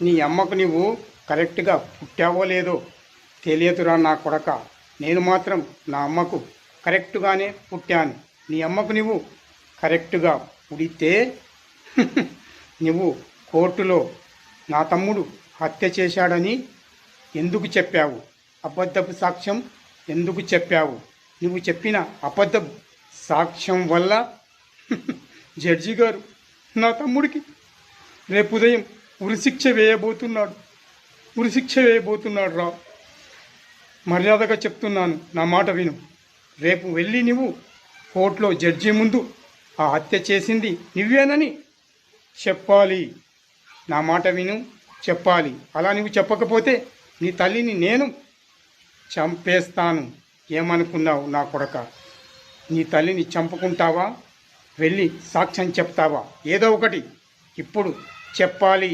నీ అమ్మకు నీవు కరెక్ట్గా పుట్టావో లేదో తెలియదురా నా కొడక. నేను మాత్రం నా అమ్మకు కరెక్ట్గానే పుట్టాను. నీ అమ్మకు నువ్వు కరెక్ట్గా పుడితే నువ్వు కోర్టులో నా తమ్ముడు హత్య చేశాడని ఎందుకు చెప్పావు? అబద్ధపు సాక్ష్యం ఎందుకు చెప్పావు? నువ్వు చెప్పిన అబద్ధపు సాక్ష్యం వల్ల జడ్జి గారు నా తమ్ముడికి రేపు ఉదయం ఉరిశిక్ష వేయబోతున్నాడు. ఉరిశిక్ష వేయబోతున్నాడు రా మర్యాదగా చెప్తున్నాను నా మాట విను. రేపు వెళ్ళి నువ్వు కోర్టులో జడ్జి ముందు ఆ హత్య చేసింది నువ్వేనని చెప్పాలి. నా మాట విను చెప్పాలి. అలా నువ్వు చెప్పకపోతే నీ తల్లిని నేను చంపేస్తాను. ఏమనుకున్నావు నా కొడక? నీ తల్లిని చంపుకుంటావా? వెళ్ళి సాక్ష్యం చెప్తావా? ఏదో ఒకటి ఇప్పుడు చెప్పాలి.